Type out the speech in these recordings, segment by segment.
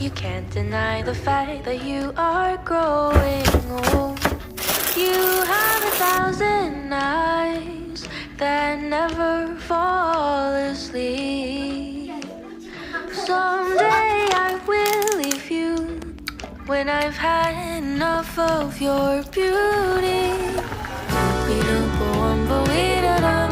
You can't deny the fact that you are growing old. You have a thousand eyes that never fall asleep. Someday I will leave you when I've had enough of your beauty. Be-do-bo-um-bo-we-da-dum, be-dum-ba-da-dum,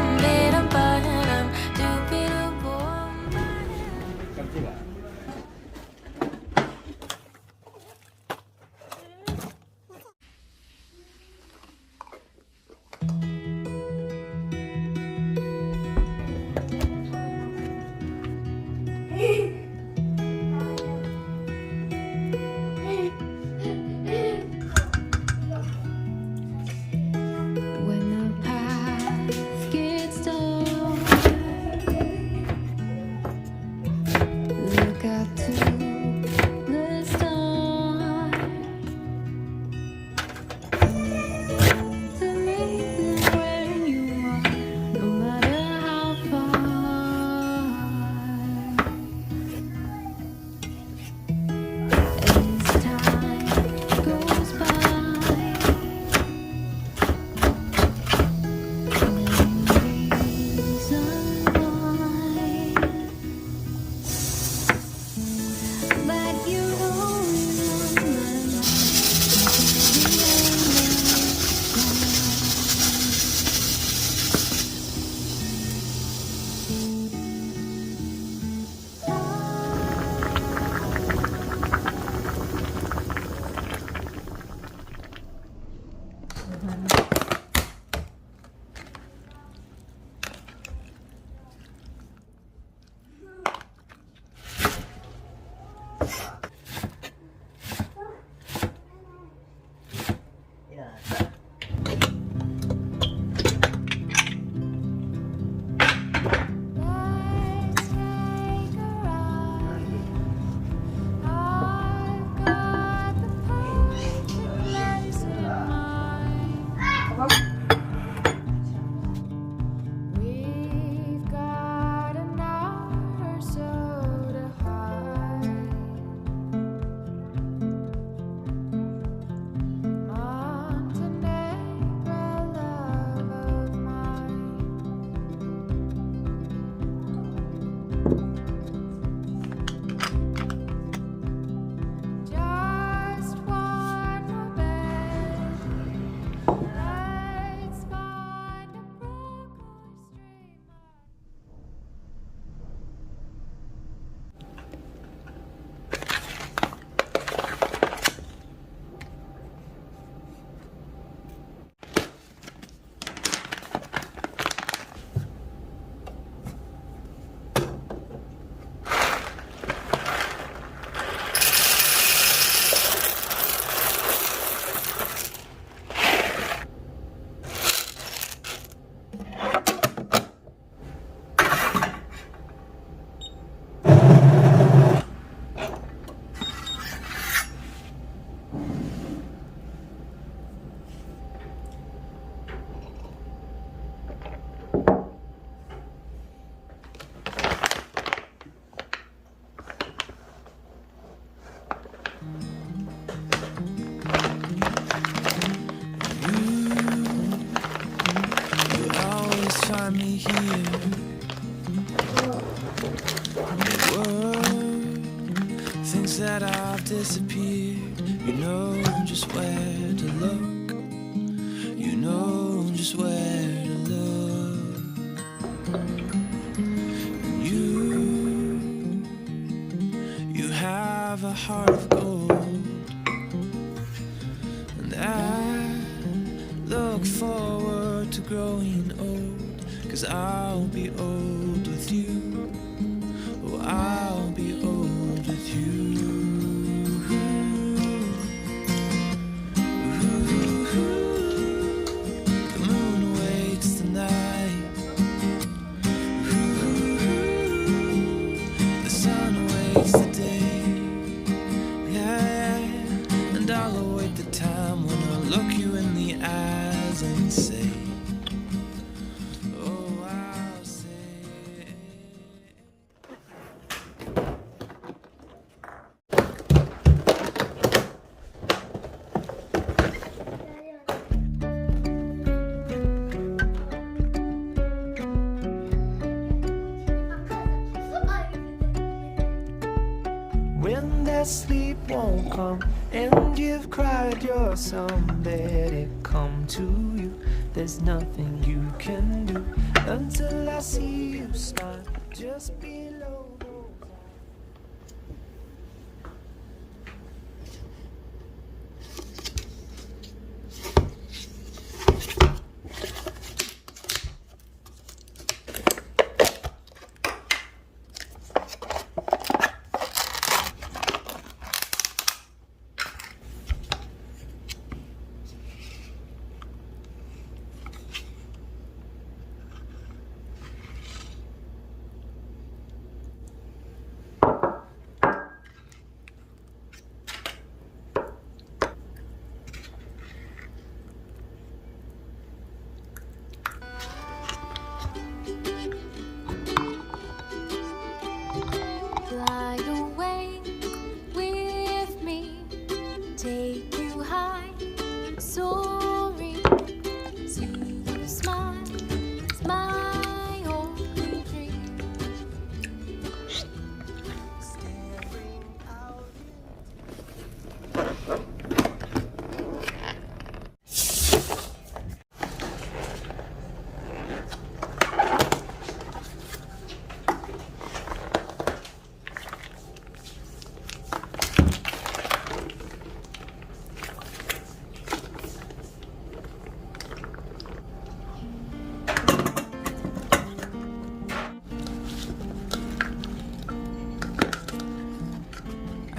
that I've disappeared. You know just where to look. You know just where to look. And you, you have a heart of come and you've cried your song, let it come to you. There's nothing you can do until I see you smile just below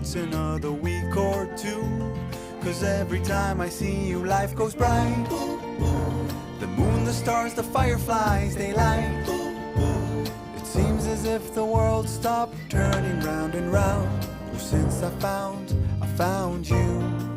What's another week or two? Cause every time I see you, life goes bright. The moon, the stars, the fireflies, they light. It seems as if the world stopped turning round and round. Since I found, I found you.